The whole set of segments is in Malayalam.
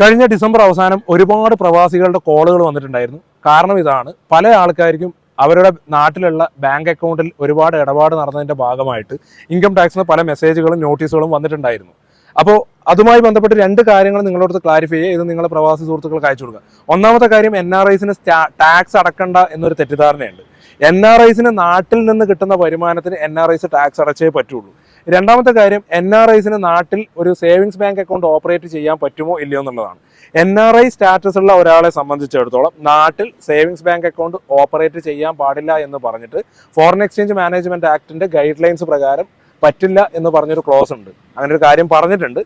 കഴിഞ്ഞ ഡിസംബർ അവസാനം ഒരുപാട് പ്രവാസികളുടെ കോളുകൾ വന്നിട്ടുണ്ടായിരുന്നു. കാരണം ഇതാണ് പല ആൾക്കാർക്കും അവരുടെ നാട്ടിലുള്ള ബാങ്ക് അക്കൗണ്ടിൽ ഒരുപാട് ഇടപാട് നടന്നതിന്റെ ഭാഗമായിട്ട് ഇൻകം ടാക്സിന് പല മെസ്സേജുകളും നോട്ടീസുകളും വന്നിട്ടുണ്ടായിരുന്നു. അപ്പോൾ അതുമായി ബന്ധപ്പെട്ട് രണ്ട് കാര്യങ്ങൾ നിങ്ങളോട് ക്ലാരിഫൈ ചെയ്യുക ഇത് നിങ്ങളെ പ്രവാസി സുഹൃത്തുക്കൾക്ക് അയച്ചു കൊടുക്കുക. ഒന്നാമത്തെ കാര്യം എൻ ആർ ഐസിന് ടാക്സ് അടക്കണ്ട എന്നൊരു തെറ്റിദ്ധാരണയുണ്ട്. എൻ ആർ ഐസിന് നാട്ടിൽ നിന്ന് കിട്ടുന്ന വരുമാനത്തിന് എൻ ആർ ഐസ് ടാക്സ് അടച്ചേ പറ്റുള്ളൂ. രണ്ടാമത്തെ കാര്യം എൻ ആർ ഐസിന് നാട്ടിൽ ഒരു സേവിങ്സ് ബാങ്ക് അക്കൗണ്ട് ഓപ്പറേറ്റ് ചെയ്യാൻ പറ്റുമോ ഇല്ലയോ എന്നുള്ളതാണ്. എൻ ആർ ഐ സ്റ്റാറ്റസ് ഉള്ള ഒരാളെ സംബന്ധിച്ചിടത്തോളം നാട്ടിൽ സേവിങ്സ് ബാങ്ക് അക്കൗണ്ട് ഓപ്പറേറ്റ് ചെയ്യാൻ പാടില്ല എന്ന് പറഞ്ഞിട്ട് ഫോറിൻ എക്സ്ചേഞ്ച് മാനേജ്മെന്റ് ആക്ടിന്റെ ഗൈഡ് ലൈൻസ് പ്രകാരം പറ്റില്ല എന്ന് പറഞ്ഞൊരു ക്ലോസ് ഉണ്ട്. അങ്ങനെ ഒരു കാര്യം പറഞ്ഞിട്ടുണ്ട്.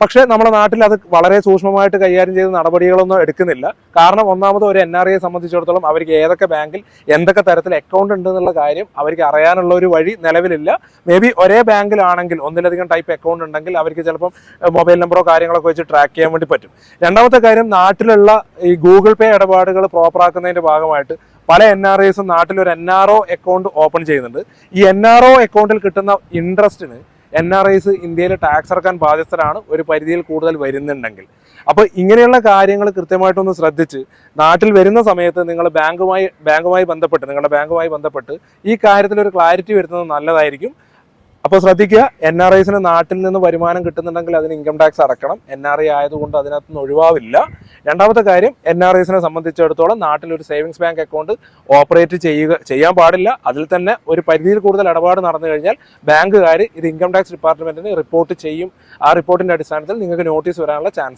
പക്ഷേ നമ്മുടെ നാട്ടിൽ അത് വളരെ സൂക്ഷ്മമായിട്ട് കൈകാര്യം ചെയ്ത് നടപടികളൊന്നും എടുക്കുന്നില്ല. കാരണം ഒന്നാമത് ഒരു എൻ ആർ ഐയെ സംബന്ധിച്ചിടത്തോളം അവർക്ക് ഏതൊക്കെ ബാങ്കിൽ എന്തൊക്കെ തരത്തിൽ അക്കൗണ്ട് ഉണ്ട് എന്നുള്ള കാര്യം അവർക്ക് അറിയാനുള്ള ഒരു വഴി നിലവിലില്ല. മേ ബി ഒരേ ബാങ്കിലാണെങ്കിൽ ഒന്നിലധികം ടൈപ്പ് അക്കൗണ്ട് ഉണ്ടെങ്കിൽ അവർക്ക് ചിലപ്പം മൊബൈൽ നമ്പറോ കാര്യങ്ങളൊക്കെ വെച്ച് ട്രാക്ക് ചെയ്യാൻ വേണ്ടി പറ്റും. രണ്ടാമത്തെ കാര്യം നാട്ടിലുള്ള ഈ ഗൂഗിൾ പേ ഇടപാടുകൾ പ്രോപ്പർ ആക്കുന്നതിന്റെ ഭാഗമായിട്ട് പല എൻ ആർ ഐസും നാട്ടിൽ ഒരു N R O account open ചെയ്യുന്നുണ്ട്. ഈ എൻ ആർ ഒ അക്കൗണ്ടിൽ കിട്ടുന്ന ഇൻട്രസ്റ്റിന് എൻ ആർ ഐസ് ഇന്ത്യയിൽ ടാക്സ് ഇറക്കാൻ ബാധ്യസ്ഥരാണ് ഒരു പരിധിയിൽ കൂടുതൽ വരുന്നുണ്ടെങ്കിൽ. അപ്പോൾ ഇങ്ങനെയുള്ള കാര്യങ്ങൾ കൃത്യമായിട്ടൊന്ന് ശ്രദ്ധിച്ച് നാട്ടിൽ വരുന്ന സമയത്ത് നിങ്ങൾ ബാങ്കുമായി ബാങ്കുമായി ബന്ധപ്പെട്ട് നിങ്ങളുടെ ബാങ്കുമായി ബന്ധപ്പെട്ട് ഈ കാര്യത്തിൽ ഒരു ക്ലാരിറ്റി വരുന്നത് നല്ലതായിരിക്കും. അപ്പോൾ ശ്രദ്ധിക്കുക എൻ ആർ ഐസിന് നാട്ടിൽ നിന്ന് വരുമാനം കിട്ടുന്നുണ്ടെങ്കിൽ അതിന് ഇൻകം ടാക്സ് അടക്കണം. എൻ ആർ ഐ ആയതുകൊണ്ട് അതിനകത്ത് നിന്ന് ഒഴിവാവില്ല. രണ്ടാമത്തെ കാര്യം എൻ ആർ ഐസിനെ സംബന്ധിച്ചിടത്തോളം നാട്ടിൽ ഒരു സേവിങ്സ് ബാങ്ക് അക്കൗണ്ട് ഓപ്പറേറ്റ് ചെയ്യുക ചെയ്യാൻ പാടില്ല. അതിൽ തന്നെ ഒരു പരിധിയിൽ കൂടുതൽ ഇടപാട് നടന്നു കഴിഞ്ഞാൽ ബാങ്കുകാർ ഇത് ഇൻകം ടാക്സ് ഡിപ്പാർട്ട്മെന്റിന് റിപ്പോർട്ട് ചെയ്യും. ആ റിപ്പോർട്ടിന്റെ അടിസ്ഥാനത്തിൽ നിങ്ങൾക്ക് നോട്ടീസ് വരാനുള്ള ചാൻസ്